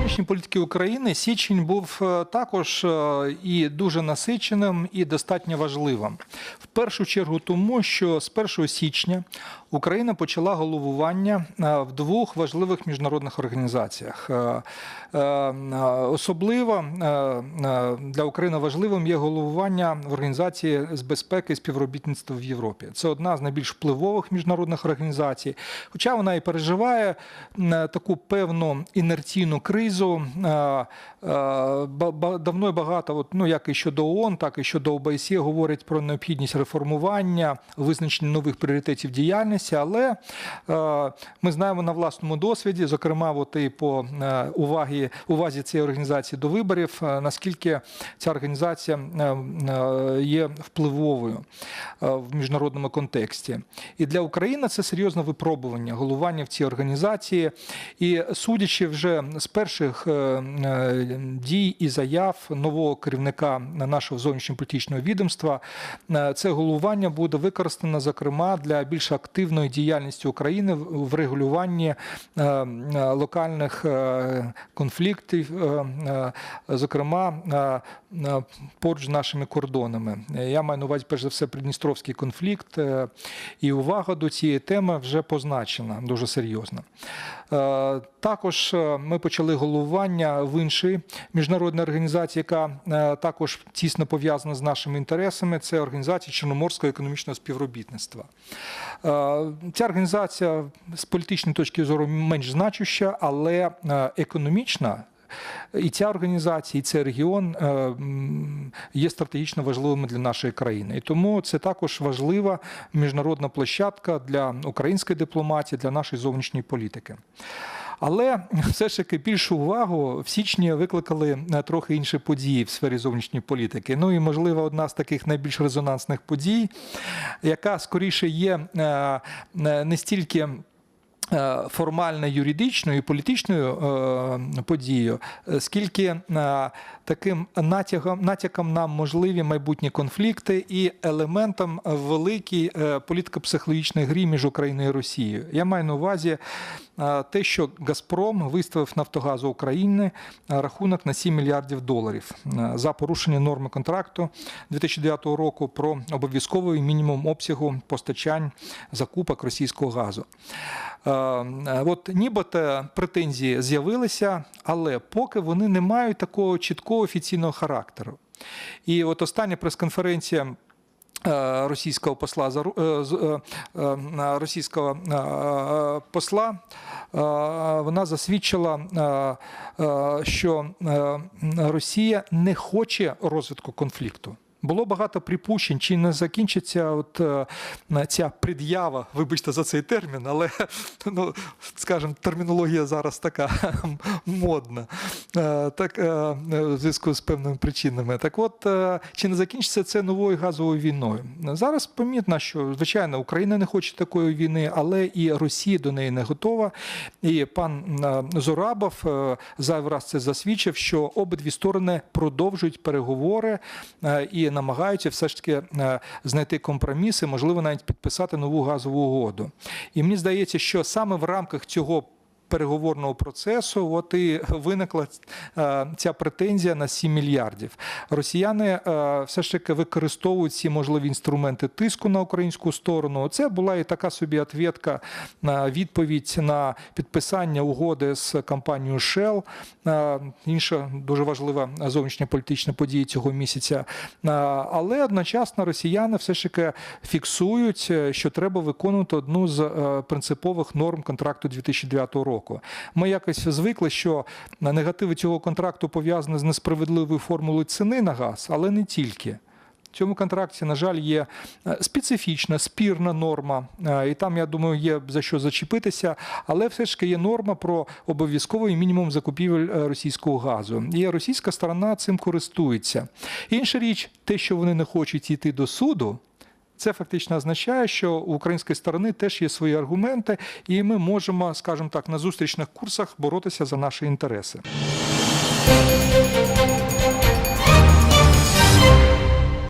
зовнішньої політики України січень був е, також е, і дуже насиченим, і достатньо важливим. В першу чергу, тому що з 1 січня Україна почала головування е, в двох важливих міжнародних організаціях. Особливо для України важливим є головування в організації з безпеки і співробітництва в Європі. Це одна з найбільш впливових міжнародних організацій, хоча вона і переживає таку певну інерційну кризу. Е, е, ба- Давно і багато, от, ну як і щодо ООН, так і щодо ОБСЄ, говорять про необхідність реформування, визначення нових пріоритетів діяльності. Але е, ми знаємо на власному досвіді, зокрема, от і по е, увагі, увазі цієї організації до виборів, е, наскільки ця організація е, е, є впливовою е, в міжнародному контексті. І для України це серйозне випробування головування в цій організації. І судячи вже з перших е, е, дій і заяв нового керівника нашого зовнішньополітичного відомства, е, це головування буде використано зокрема для більш активної діяльності України в регулюванні локальних конфліктів, зокрема поруч з нашими кордонами. Я маю на увазі перш за все Придністровський конфлікт, і увага до цієї теми вже позначена дуже серйозно. Також ми почали головування в іншій міжнародній організації, яка е, також тісно пов'язана з нашими інтересами. Це організація Чорноморського економічного співробітництва. Е, Ця організація з політичної точки зору менш значуща, але е, економічна. І ця організація, і цей регіон є стратегічно важливими для нашої країни. І тому це також важлива міжнародна площадка для української дипломатії, для нашої зовнішньої політики. Але все ж таки більшу увагу в січні викликали е, трохи інші події в сфері зовнішньої політики. Ну і можливо, одна з таких найбільш резонансних подій, яка скоріше є е, е, не стільки. Е, Формально юридичною і політичною е, подією, скільки е, таким натяком, натяком на можливі майбутні конфлікти і елементом великій політико-психологічної грі між Україною і Росією. Я маю на увазі те, що Газпром виставив Нафтогазу України рахунок на 7 мільярдів доларів за порушення норми контракту 2009 року про обов'язковий мінімум обсягу постачань закупок російського газу. Е, е, От нібито претензії з'явилися, але поки вони не мають такого чіткого офіційного характеру. І от остання прес-конференція. е, Російського посла російського посла вона засвідчила, що Росія не хоче розвитку конфлікту. Було багато припущень, чи не закінчиться от е, ця пред'ява, вибачте за цей термін, але ну, скажімо, термінологія зараз така модна, е, так, е, в зв'язку з певними причинами. Так от, е, чи не закінчиться це новою газовою війною? Зараз помітно, що, звичайно, Україна не хоче такої війни, але і Росія до неї не готова. І пан е, Зорабов е, зайвий раз це засвідчив, що обидві сторони продовжують переговори е, намагаються все ж таки е, знайти компроміси, можливо, навіть підписати нову газову угоду. І мені здається, що саме в рамках цього. Переговорного процесу, от і виникла е, ця претензія на 7 мільярдів. Росіяни е, все ж таки використовують ці можливі інструменти тиску на українську сторону. Це була і така собі відповідка на відповідь на підписання угоди з компанією Shell, е, інша дуже важлива зовнішня політична подія цього місяця. Е, Але одночасно росіяни все ж таки фіксують, е, що треба виконувати одну з е, принципових норм контракту 2009 року. Ми якось звикли, що негативи цього контракту пов'язані з несправедливою формулою ціни на газ, але не тільки. В цьому контракті, на жаль, є е, специфічна спірна норма, е, і там, я думаю, є за що зачепитися, але все ж таки є норма про обов'язковий мінімум закупівель е, російського газу. І російська сторона цим користується. Інша річ, те, що вони не хочуть йти до суду. Це фактично означає, що у української сторони теж є свої аргументи, і ми можемо, скажімо так, на зустрічних курсах боротися за наші інтереси.